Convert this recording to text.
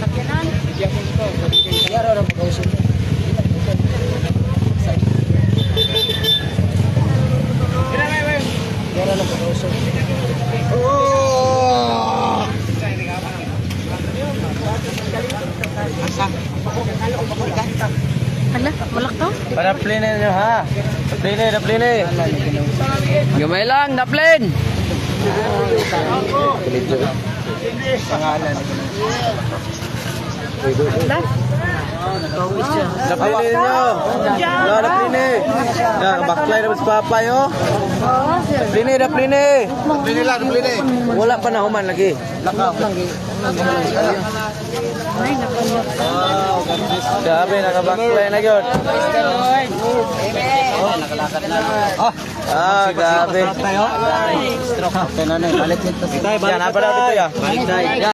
Sakyanan. Yaro na pag-usap. Yaro na pag-usap. Hala, malak to? Para plane nyo ha. Plane, na plane. Gamay lang, na plane. Pangalan. Hala. Na plane nyo. Na, na plane. Na, baklay naman sa papa yo. Na plane, na plane. Plini lang, plini. Wala pa na human lagi. Lakaw. Sabi, nakabaklay na yun. Ah, gabi. Tayo? Stroke. Kaya na na, balik nito. Yan, apa daw dito ya?